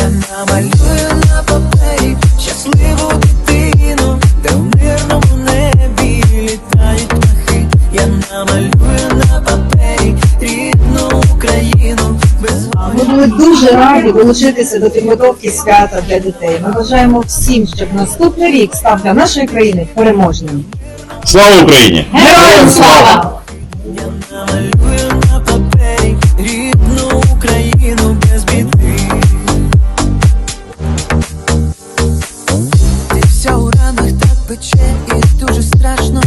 намалюю на папері щасливу дитину, де в мирному небі літають птахи. Я намалюю на папері рідну Україну без Ми були дуже раді долучитися до підготовки свята для дітей. Ми бажаємо всім, щоб наступний рік став для нашої країни переможним. Слава Україні! Героям слава! Дуже страшно.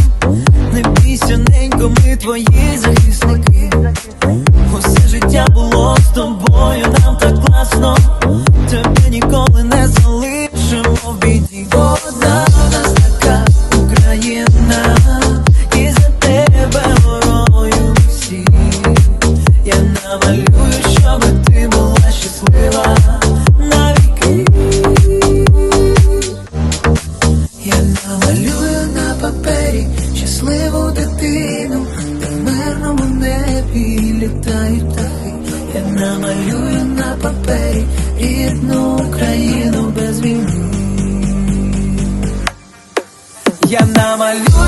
Не бійся, ненько, ми твої захисники. Усе життя було з тобою, нам так класно. Тебе ніколи не залишимо в біді. Одна нас така Україна, і за тебе горою всі. Я намалюю, щасливу дитину, де в мирному небі літають птахи. Я намалюю на папері рідну Україну без війни. Я намалюю